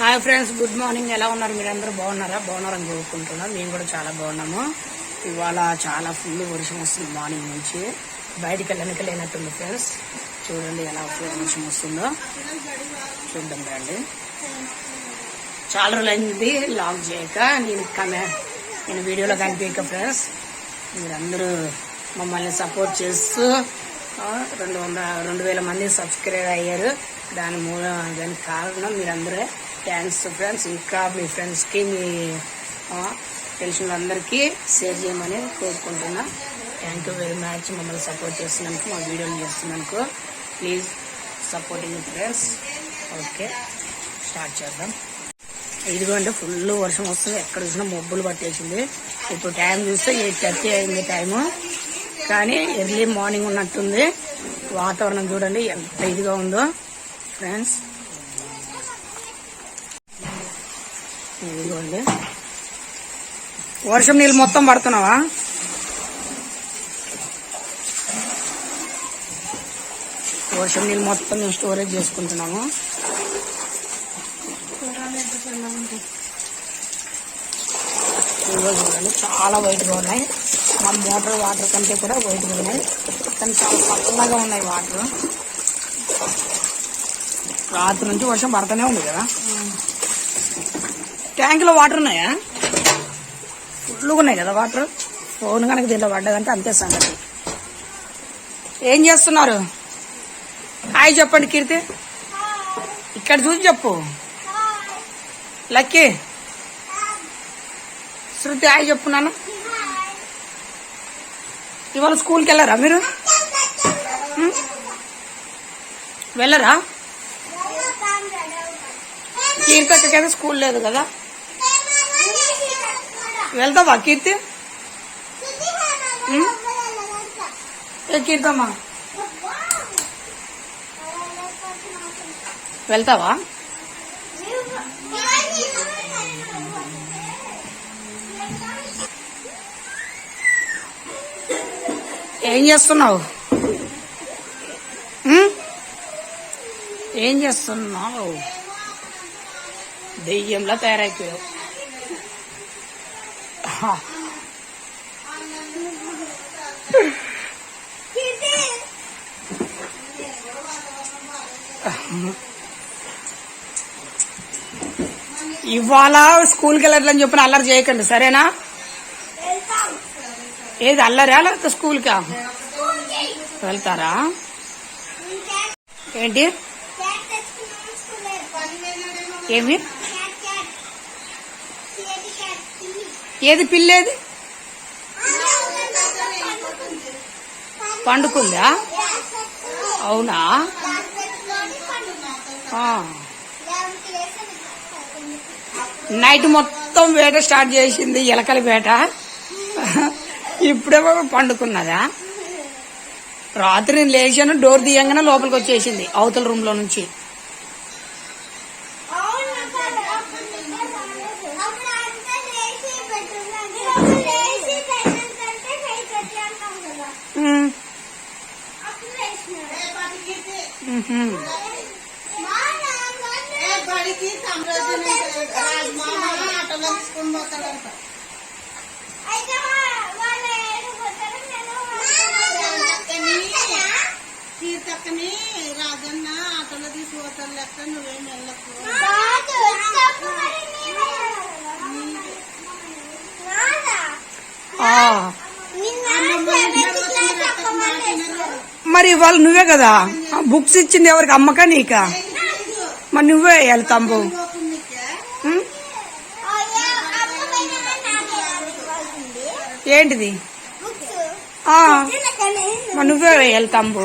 Hi friends good morning ఎలా ఉన్నారు మీరందరూ? బాగున్నారా? బాగున్నారని కోరుకుంటున్నాం. మేము కూడా చాలా బాగున్నాము. ఇవాళ చాలా ఫుల్ వర్షం వస్తుంది మార్నింగ్ నుంచి. బయటికి వెళ్ళడానికి లేనట్టుంది ఫ్రెండ్స్ చూడండి ఎలా వర్షం వస్తుందో. చూద్దాం రండి. చాలా రోజులైంది లాక్ చేయక. నేను కమే నేను వీడియోలో కనిపించక ఫ్రెండ్స్ మీరందరూ మమ్మల్ని సపోర్ట్ చేస్తూ రెండు వందల రెండు వేల మంది సబ్స్క్రైబ్ అయ్యారు. దాని మూల దానికి కారణం మీరందరే థ్యాంక్స్ ఫ్రెండ్స్ ఇంకా మీ ఫ్రెండ్స్కి మీ తెలిసిన వాళ్ళందరికీ షేర్ చేయమని కోరుకుంటున్నా. థ్యాంక్ యూ వెరీ మచ్ మమ్మల్ని సపోర్ట్ చేసినందుకు మా వీడియోలు చేస్తున్నందుకు please supporting friends okay start చేద్దాం. ఇదిగోండి ఫుల్ వర్షం వస్తుంది. ఎక్కడ చూసినా మబ్బులు పట్టేసింది. ఇప్పుడు టైం చూస్తే ఎయిట్ థర్టీ అయింది టైము కానీ ఎర్లీ మార్నింగ్ ఉన్నట్టుంది. వాతావరణం చూడండి ఎంత ఇదిగా ఉందో. ఫ్రెండ్స్ ఇదిగోండి. వర్షం నీళ్ళు మొత్తం పడుతున్నావా? వర్షం నీళ్ళు మొత్తం మేము స్టోరేజ్ చేసుకుంటున్నాము. చూడండి చాలా వైట్గా ఉన్నాయి. మా మోటార్ వాటర్ కంటే కూడా వైట్గా ఉన్నాయి. కానీ చాలా చల్లగా ఉన్నాయి వాటర్. రాత్రి నుంచి వర్షం పడుతూనే ఉంది కదా. ట్యాంకులో వాటర్ ఉన్నాయా? ఫుల్గా ఉన్నాయి కదా వాటర్? ఫోన్ కనుక దీంట్లో పడ్డదంటే అంతే సంగతి. ఏం చేస్తున్నారు? హాయ్ చెప్పండి కీర్తి. ఇక్కడ చూసి చెప్పు. లక్కీ. శృతి హాయ్ చెప్పు నాన్న. ఇవాళ స్కూల్కి వెళ్ళారా మీరు? వెళ్ళరా? కీర్తక్కకి అయితే స్కూల్ లేదు కదా. వెళ్తావా కీర్తి? ఏ కీర్తమ్మా వెళ్తావా ఏం చేస్తున్నావు? ఏం చేస్తున్నావు దెయ్యంలా తయారైపోయావు. ఇవాళ స్కూల్కి వెళ్ళట్లని చెప్పిన అల్లరి చేయకండి సరేనా? ఏది అల్లరా లేకపోతే స్కూల్కా? వెళ్తారా? ఏంటి? ఏమి? ఏది పిల్లేది? పండుకుందా? అవునా? నైట్ మొత్తం వేట స్టార్ట్ చేసింది ఎలకల వేట. ఇప్పుడేమో పండుకున్నదా? రాత్రి నేను లేచాను డోర్ తీయంగానే లోపలికి వచ్చేసింది అవతల రూమ్లో నుంచి. బడికి రాజమామ ఆటోలో తీసుకొని పోతాడంట సీతక్కని రాజన్న ఆటోలో తీసుకుపోతాడు లెక్క నువ్వేం వెళ్ళకు మరి ఇవాళ నువ్వే కదా? ఆ బుక్స్ ఇచ్చింది ఎవరికి? అమ్మకా నీక? మరి నువ్వే వేయాలి తంబు. ఏంటిది? మరి నువ్వే వేయాలి తంబు.